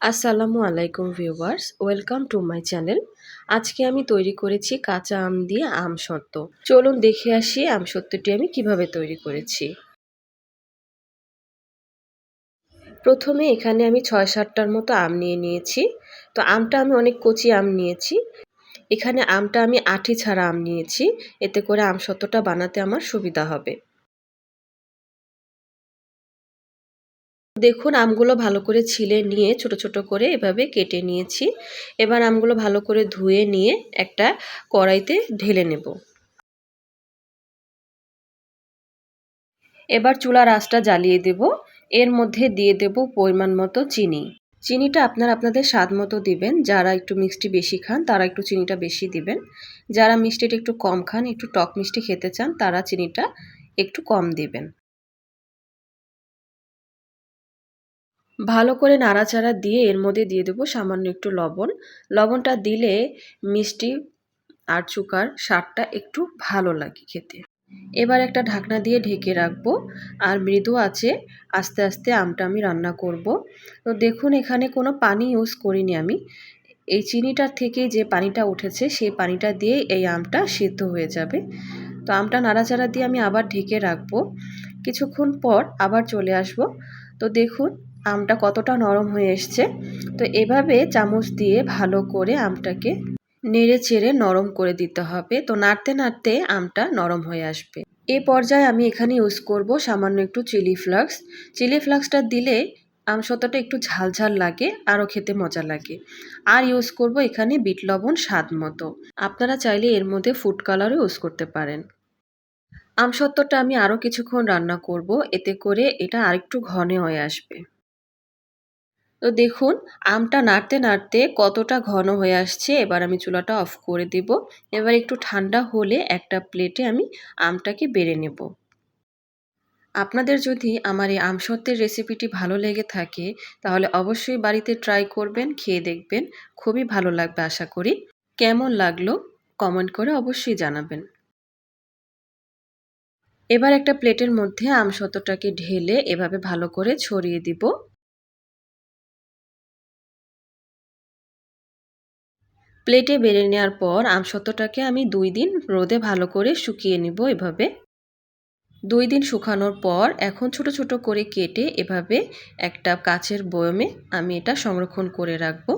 আসসালামু আলাইকুম viewers, welcome to my channel. আজকে আমি তৈরি করেছি কাঁচা আম দিয়ে আম সত্ত্ব চলুন দেখে আসি আম সত্যটি আমি কীভাবে তৈরি করেছি। প্রথমে এখানে আমি ছয় সাতটার মতো আম নিয়ে নিয়েছি। তো আমটা আমি অনেক কচি আম নিয়েছি। এখানে আমটা আমি আঠি ছাড়া আম নিয়েছি। এতে করে আম সত্ত্বটা বানাতে আমার সুবিধা হবে। দেখুন, আমগুলো ভালো করে ছিলে নিয়ে, ছোট ছোট করে এভাবে কেটে নিয়েছি। এবার আমগুলো ভালো করে ধুয়ে নিয়ে একটা কড়াইতে ঢেলে নেব। এবার চুলার আঁচটা জ্বালিয়ে দেব। এর মধ্যে দিয়ে দেব পরিমাণ মতো চিনি। চিনিটা আপনার আপনাদের স্বাদ মতো দিবেন। যারা একটু মিষ্টি বেশি খান, তারা একটু চিনিটা বেশি দিবেন। যারা মিষ্টিটা একটু কম খান, একটু টক মিষ্টি খেতে চান, তারা চিনিটা একটু কম দিবেন। ভালো করে নাড়াচাড়া দিয়ে এর মধ্যে দিয়ে দেবো সামান্য একটু লবণ। লবণটা দিলে মিষ্টি আর চুকার স্বাদটা একটু ভালো লাগে খেতে। এবার একটা ঢাকনা দিয়ে ঢেকে রাখব আর মৃদু আছে আস্তে আস্তে আমটা আমি রান্না করব। তো দেখুন এখানে কোনো পানি ইউজ করিনি আমি। এই চিনিটার থেকে যে পানিটা উঠেছে সেই পানিটা দিয়ে এই আমটা সিদ্ধ হয়ে যাবে। তো আমটা নাড়াচাড়া দিয়ে আমি আবার ঢেকে রাখব। কিছুক্ষণ পর আবার চলে আসব। তো দেখুন আমটা কতটা নরম হয়ে এসছে। তো এভাবে চামচ দিয়ে ভালো করে আমটাকে নেড়ে চেড়ে নরম করে দিতে হবে। তো নাড়তে নাড়তে আমটা নরম হয়ে আসবে। এ পর্যায়ে আমি এখানে ইউজ করব সামান্য একটু চিলি ফ্লাক্স চিলি ফ্লাক্সটা দিলে আমসত্ত্বটা একটু ঝাল ঝাল লাগে, আরও খেতে মজা লাগে। আর ইউজ করব এখানে বিট লবণ স্বাদ মতো। আপনারা চাইলে এর মধ্যে ফুড কালারও ইউজ করতে পারেন। আমসত্ত্বটা আমি আরও কিছুক্ষণ রান্না করব, এতে করে এটা আরেকটু ঘনে হয়ে আসবে। তো দেখুন, আমটা নাড়তে নাড়তে কতটা ঘন হয়ে আসছে, এবার আমি চুলাটা অফ করে দেব। এবার একটু ঠান্ডা হলে একটা প্লেটে আমি আমটাকে বেড়ে নেব। আপনাদের যদি আমার এই আমসত্ত্বের রেসিপিটি ভালো লেগে থাকে, তাহলে অবশ্যই বাড়িতে ট্রাই করবেন, খেয়ে দেখবেন। খুবই ভালো লাগবে আশা করি। কেমন লাগল কমেন্ট করে অবশ্যই জানাবেন। এবার একটা প্লেটের মধ্যে আমসত্ত্বটাকে ঢেলে এভাবে ভালো করে ছড়িয়ে দিব। প্লেটে বেড়ে নেওয়ার পর আমসত্ত্বটাকে আমি দুই দিন রোদে ভালো করে শুকিয়ে নিব এভাবে। দুই দিন শুকানোর পর এখন ছোট ছোট করে কেটে এভাবে একটা কাচের বয়মে আমি এটা সংরক্ষণ করে রাখব।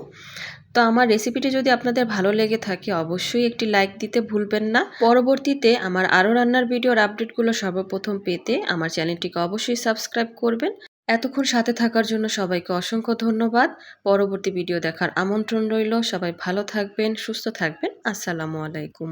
তো আমার রেসিপিটি যদি আপনাদের ভালো লেগে থাকে অবশ্যই একটি লাইক দিতে ভুলবেন না। পরবর্তীতে আমার আরও রান্নার ভিডিওর আপডেটগুলো সর্বপ্রথম পেতে আমার চ্যানেলটিকে অবশ্যই সাবস্ক্রাইব করবেন। এতক্ষণ সাথে থাকার জন্য সবাইকে অসংখ্য ধন্যবাদ। পরবর্তী ভিডিও দেখার আমন্ত্রণ রইল। সবাই ভালো থাকবেন, সুস্থ থাকবেন। আসসালামু আলাইকুম।